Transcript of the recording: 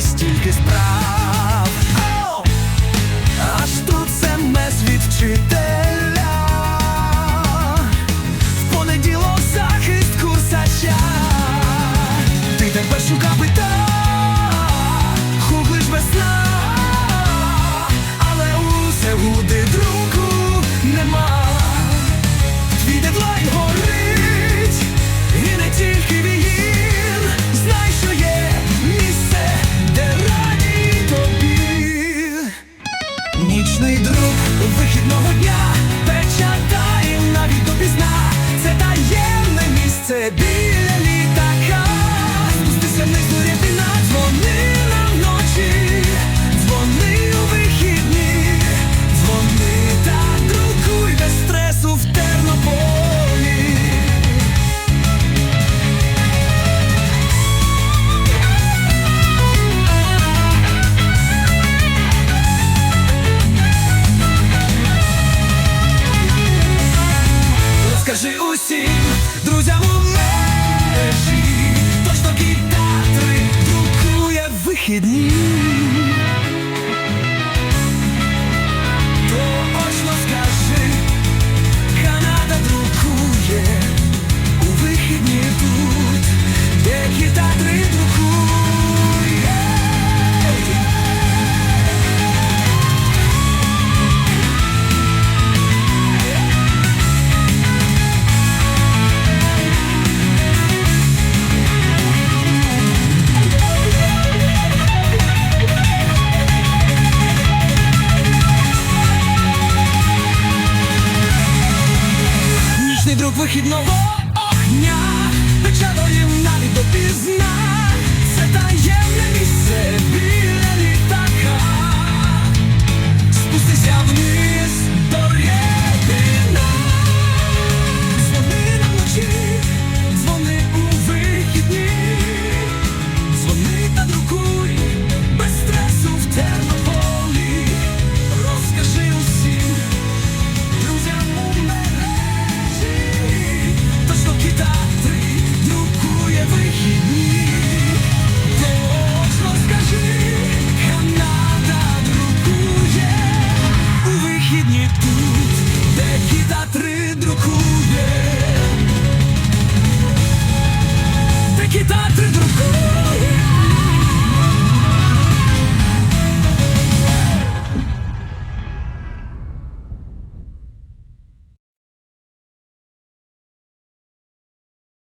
стільки справ, аж тут це не звідчити. hidden. вихід нового та ти друкуєш